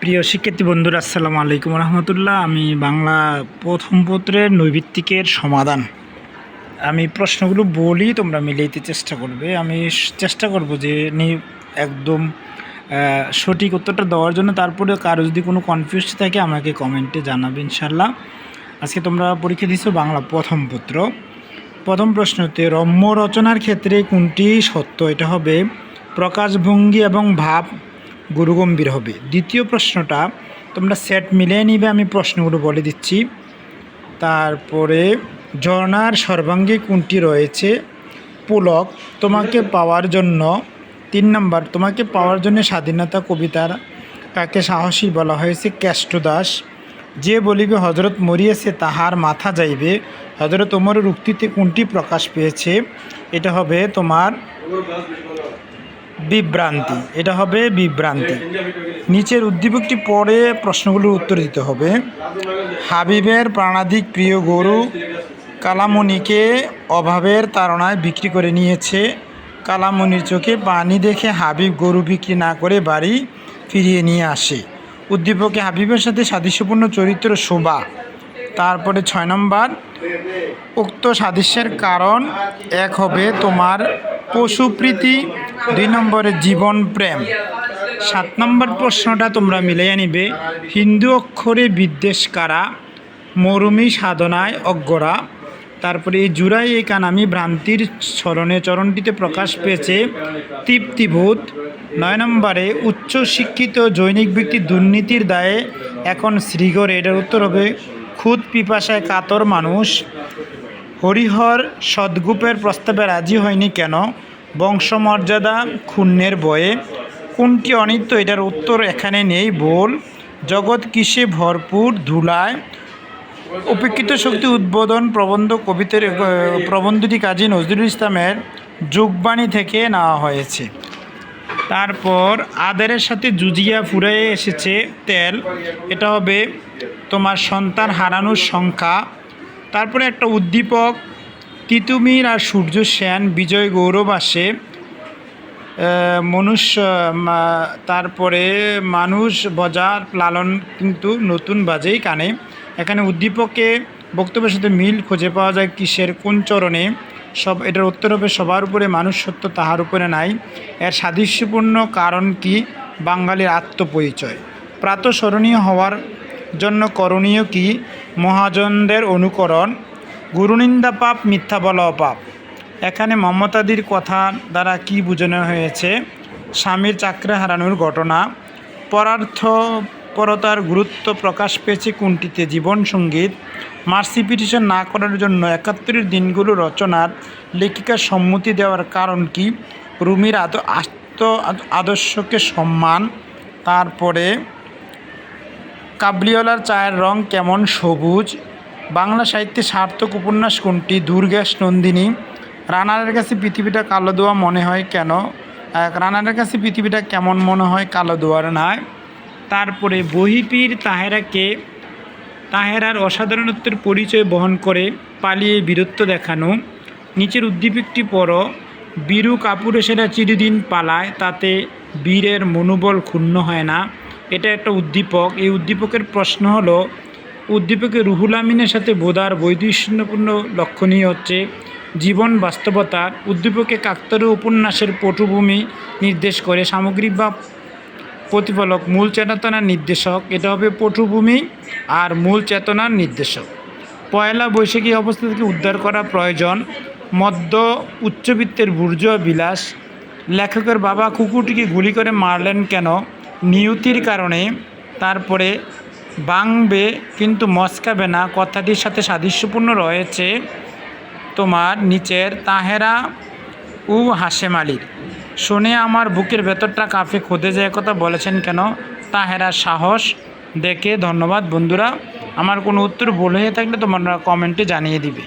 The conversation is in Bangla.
প্রিয় শিক্ষার্থী বন্ধুরা, আসসালামু আলাইকুম রহমতুল্লাহ। আমি বাংলা প্রথম পত্রের নৈভিত্তিকের সমাধান। আমি প্রশ্নগুলো বলি, তোমরা মিলিয়ে চেষ্টা করবে। আমি চেষ্টা করব যে নি একদম সঠিক উত্তরটা দেওয়ার জন্য। তারপরে কারও যদি কোনো কনফিউজ থাকে, আমাকে কমেন্টে জানাবে ইনশাল্লাহ আজকে তোমরা পরীক্ষা দিছো বাংলা প্রথম পত্র। প্রথম প্রশ্নতে, রম্য রচনার ক্ষেত্রে কোনটি সত্য? এটা হবে প্রকাশভঙ্গি এবং ভাব। গুরুগম্ভীর হবে। দ্বিতীয় প্রশ্নটা, তোমরা সেট মিলিয়ে নিবে, আমি প্রশ্নগুলো বলে দিচ্ছি। তারপরে, ঝর্ণার সর্বাঙ্গে কোনটি রয়েছে? পুলক, তোমাকে পাওয়ার জন্য, তিন নম্বর, তোমাকে পাওয়ার জন্য স্বাধীনতা কবিতার কাকে সাহসী বলা হয়েছে কেষ্টদাস। যে বলিবে হজরত মরিয়েছে, তাহার মাথা যাইবে। হজরত ওমরের উক্তিতে কোনটি প্রকাশ পেয়েছে? এটা হবে তোমার বিভ্রান্তি। এটা হবে বিভ্রান্তি। নিচের উদ্দীপকটি পড়ে প্রশ্নগুলোর উত্তর দিতে হবে। হাবিবের প্রাণাধিক প্রিয় গরু কালামণিকে অভাবের তাড়নায় বিক্রি করে নিয়েছে। কালামণির চোখে পানি দেখে হাবিব গরু বিক্রি না করে বাড়ি ফিরিয়ে নিয়ে আসে। উদ্দীপকে হাবিবের সাথে সাদৃশ্যপূর্ণ চরিত্র শোভা। তারপরে ছয় নম্বর, উক্ত সাদৃশ্যের কারণ এক হবে তোমার পশুপ্রীতি দুই নম্বরে জীবন প্রেম। সাত নম্বর প্রশ্নটা তোমরা মিলিয়ে নিবে। হিন্দু অক্ষরে বিদ্বেষ কারা? মরুমি সাধনায় অজ্ঞরা। তারপরে এই জুড়াই এই কানামি ভ্রান্তির স্মরণে চরণটিতে প্রকাশ পেয়েছে তৃপ্তিভূত নয় নম্বরে, উচ্চ শিক্ষিত জৈনিক ব্যক্তি দুর্নীতির দায়ে এখন শ্রীগড়ে, এটার উত্তর হবে খুদ পিপাসায় কাতর মানুষ। হরিহর সদ্গুপের প্রস্তাবে রাজি হয়নি কেন? বংশমর্যাদা ক্ষুণ্ণের বয়ে। কোনটি অনিত্য? এটার উত্তর এখানে নেই, বল। জগৎ কিসে ভরপুর? ধুলায়। উপেক্ষিত শক্তি উদ্বোধন প্রবন্ধ কবিতার প্রবন্ধটি কাজী নজরুল ইসলামের যোগবাণী থেকে নেওয়া হয়েছে। তারপর আদারের সাথে জুজিয়া ফুরাইয়ে এসেছে তেল। এটা হবে তোমার সন্তান হারানোর সংখ্যা। তারপরে একটা উদ্দীপক তিতুমির আর সূর্য সেন বিজয় গৌরব আসে। মনুষ্য তারপরে মানুষ বজার লালন কিন্তু নতুন বাজেই কানে। এখানে উদ্দীপকে বক্তব্যের সাথে মিল খুঁজে পাওয়া যায় কিসের, কোন চরণে? সব, এটার উত্তর হবে, সবার উপরে মানুষ সত্য তাহার উপরে নাই। এর সাদৃশ্যপূর্ণ কারণ কি? বাঙালির আত্মপরিচয়। প্রাতঃস্মরণীয় হওয়ার জন্য করণীয় কি? মহাজনদের অনুকরণ। গুরুনিন্দা পাপ, মিথ্যা বলা পাপ। এখানে মমতাদির কথা দ্বারা কি বোঝানো হয়েছে? স্বামীর চাকরি হারানোর ঘটনা। পরার্থপরতার গুরুত্ব প্রকাশ পেয়েছে কোনটিতে? জীবন সংগীত। মার্সি পিটিশন না করার জন্য একাত্তরের দিনগুলো রচনার লেখিকার সম্মতি দেওয়ার কারণ কি? রুমির আদ আত্ম আদর্শকে সম্মান। তারপরে, কাবলিওয়ালার চায়ের রং কেমন? সবুজ। বাংলা সাহিত্যে সার্থক উপন্যাস কোনটি? দুর্গেশ নন্দিনী। রানারের কাছে পৃথিবীটা কালো দোয়া মনে হয় কেন? রানারের কাছে পৃথিবীটা কেমন মনে হয়? কালো দোয়ার নয় তারপরে বহিপীর তাহেরাকে তাহেরার অসাধারণত্বের পরিচয় বহন করে পালিয়ে বীরত্ব দেখানো। নিচের উদ্দীপকটি পড়ো। বীরু কাপুরেশেরা চিরদিন পালায়, তাতে বীরের মনোবল ক্ষুণ্ণ হয় না। এটা একটা উদ্দীপক। এই উদ্দীপকের প্রশ্ন হলো উদ্দীপকে রুহুল আমিনের সাথে বোধার বৈদুষ্যপূর্ণ লক্ষণীয় হচ্ছে জীবন বাস্তবতার উদ্দীপকে কাকতারু উপন্যাসের পটভূমি নির্দেশ করে সামগ্রিক বা প্রতিফলক মূল চেতনার নির্দেশক। এটা হবে পটভূমি আর মূল চেতনার নির্দেশক। পয়লা বৈশাখী অবস্থা থেকে উদ্ধার করা প্রয়োজন। মধ্য উচ্চবিত্তের বুর্জোয়া বিলাস। লেখকের বাবা কুকুরটিকে গুলি করে মারলেন কেন? নিয়তির কারণে। তারপরে বাংবে, কিন্তু মস্কাবে না। কথাটির সাথে সাদৃশ্যপূর্ণ রয়েছে তোমার নিচের তাহেরা উ হাসেম আলীর। শুনে আমার বুকের ভেতরটা কাফে খুদে যায় কথা বলেছেন কেন? তাহেরা সাহস দেখে ধন্যবাদ বন্ধুরা। আমার কোনো উত্তর বলে থাকলে তোমরা কমেন্টে জানিয়ে দিবে।